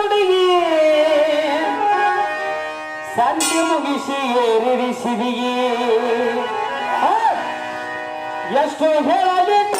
ಸುಡಿಗೆ ಸಂತೆ ಮುಗಿಸಿ ಏರಿಸಿದಿಗೆ ಎಷ್ಟು ಹೇಳಬೇಕು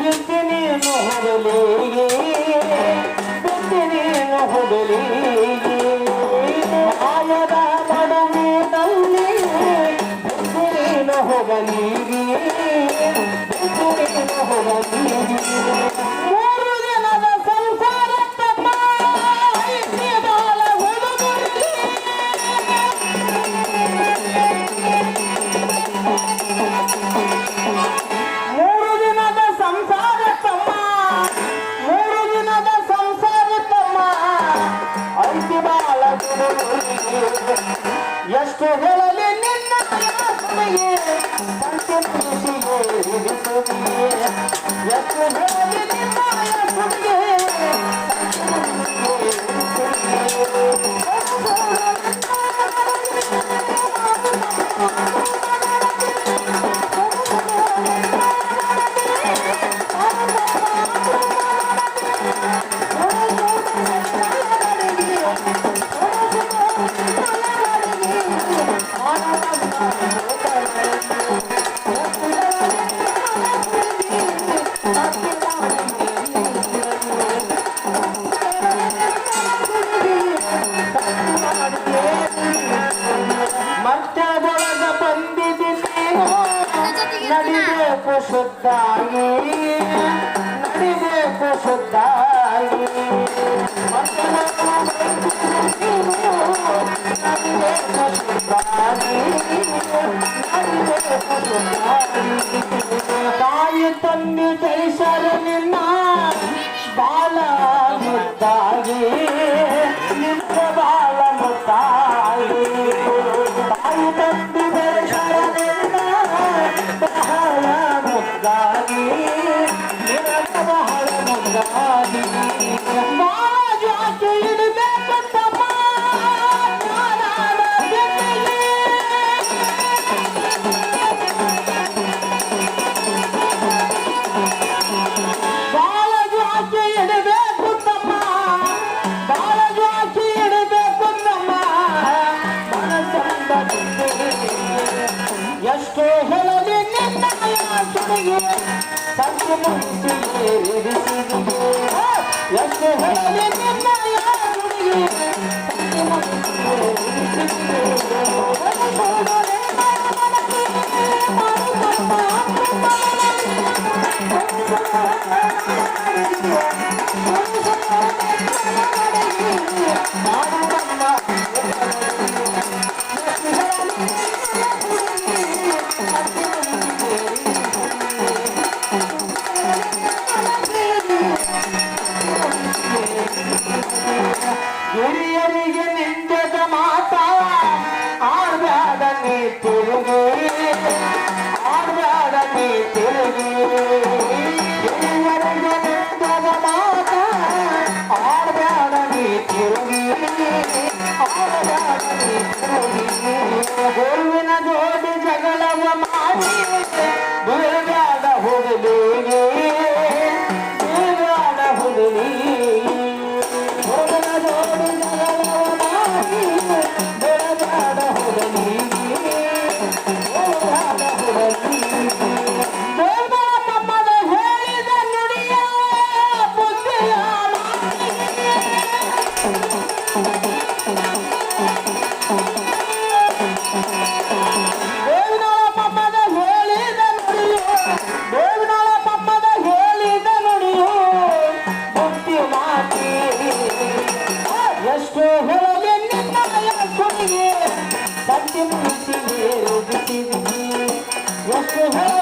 ಬಿದ್ದನೇನು ಹೊರಲಿಗೆ ಬಿದ್ದನೇನು ಹೊರಲಿಗೆ ಆಯದ ನಡುವೆ ನಲ್ಲಿ ಬಿದ್ದನೇನು ಹೊರಲಿಗೆ ಬಿದ್ದನೇನು ಹೊರಲಿಗೆ ಪ್ರೀತಿ ಬಾಳ ಎಷ್ಟು ಹೇಳಲಿ ನಿನ್ನ ಯಾತ್ರೆಯೇ ಎಷ್ಟು ಹೇಳಲಿ நடிவே புசுத்தாயி நடிவே புசுத்தாயி தாயி தம்பி தைசரன் जाने ಸತ್ಯ ಮುಗಿಸಿ ಎಷ್ಟು ಹೇಳಿ ಗೋವಿನ ಜೋಡಿ ಜಗಳವ ಮಾಡಿ है